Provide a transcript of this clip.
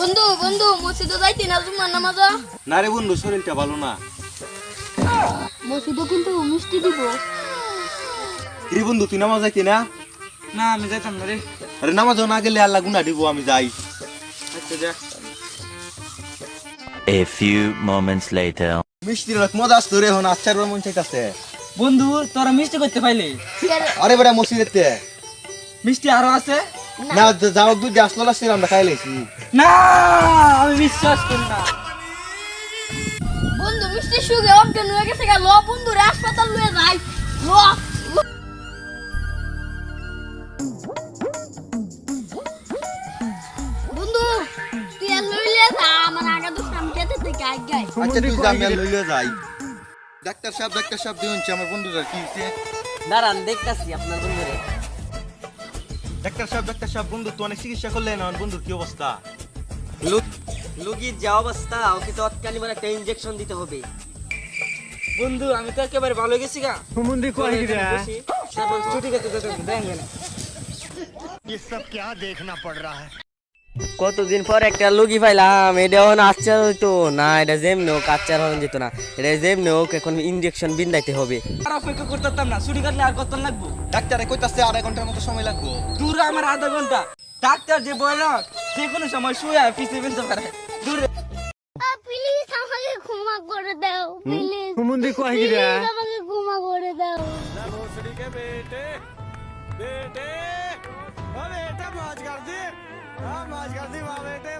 বন্ধু বন্ধু মসজিদে যাইতি না জুমার নামাজ না রে বন্ধু শরীরটা ভালো না। মসজিদে কিন্তু মিষ্টি দিব। রে বন্ধু তুই নামাজ যাইতি না? না আমি যাইতাম না রে। আরে নামাজ না গেলে আল্লাহ গুনা দিব আমি যাই। আচ্ছা যা। A few moments later. মিষ্টির অনেক মজা আসতো রে এখন আচ্ছার মন চাইতাছে। বন্ধু তোরা মিষ্টি করতে পাইলি? আরে বেটা মসজিদেতে মিষ্টি আরও আছে? না। যাও দুধ আসলো না আমরা খাই লাইছি। না আমি বিশ্বাস করি না। বন্ধু মিষ্টি সুগে হয়ে গেছে গা। ল বন্ধু রে হাসপাতাল লয়ে যাই। ল। বন্ধু তুই আর লইলে যা আমার আগা তো থেকে আগাই আচ্ছা তুই যা আমি লইলে যাই। ডাক্তার সাহেব ডাক্তার সাহেব দিন আমার বন্ধুরা কি হইছে? দাঁড়ান দেখতাছি আপনার বন্ধুরে। ডাক্তার সাহেব ডাক্তার সাহেব বন্ধু তো অনেক চিকিৎসা করলেন আমার বন্ধুর কি অবস্থা লুগির যা অবস্থা ওকে তো অতকানি মানে একটা ইনজেকশন দিতে হবে বন্ধু আমি তো একেবারে ভালো গেছি গা হুমুন্দি কই রে তারপর ছুটি খেতে যেতাম দেখেন না ये सब क्या देखना पड़ रहा है কতদিন পর একটা লুগি পাইলাম এটা এখন আচ্চার হইতো। না এটা যেমনি হোক আচ্চার হন যেত না এটা যেমনি হোক এখন ইঞ্জেকশন বিন্দাইতে হবে। আর অপেক্ষা করতাম না ছুটি কাটলে আর কত লাগবো? ডাক্তারে কইতাছে আড়াই ঘণ্টার মতো সময় লাগবো। দূর আমার আধা ঘণ্টা। ডাক্তার যে বলে যে কোনো সময় শুয়ে পিছে বিনতে পারে। দূরে। প্লিজ আমাকে ক্ষমা করে দাও প্লিজ মুন্দি কই গিরা আমাকে ক্ষমা করে দাও। বেটে বেটে। ओ बेटा मौज कर दी हाँ मौज कर दी वाह बेटे वाह